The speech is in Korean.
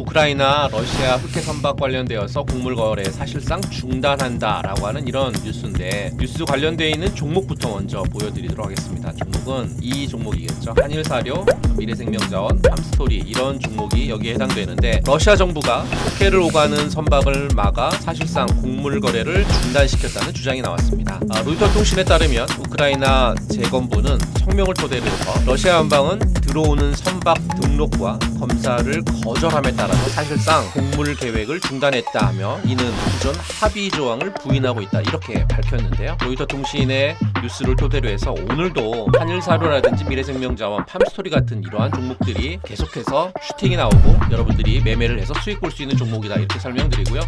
우크라이나, 러시아 흑해 선박 관련되어서 곡물 거래 사실상 중단한다라고 하는 이런 뉴스인데 뉴스 관련돼 있는 종목부터 먼저 보여드리도록 하겠습니다. 종목은 이 종목이겠죠. 한일사료, 미래생명자원, 밤스토리 이런 종목이 여기에 해당되는데 러시아 정부가 흑해를 오가는 선박을 막아 사실상 곡물 거래를 중단시켰다는 주장이 나왔습니다. 아, 로이터 통신에 따르면 우크라이나 재건부는 성명을 토대로 해서 러시아 연방은 들어오는 선박 등록과 검사를 거절함에 따라 서 사실상 곡물 계획을 중단했다 하며 이는 기존 합의 조항을 부인하고 있다 이렇게 밝혔는데요. 로이터 통신의 뉴스를 토대로 해서 오늘도 한일사료라든지 미래생명자원, 팜스토리 같은 이러한 종목들이 계속해서 슈팅이 나오고 여러분들이 매매를 해서 수익 볼 수 있는 종목이다 이렇게 설명드리고요.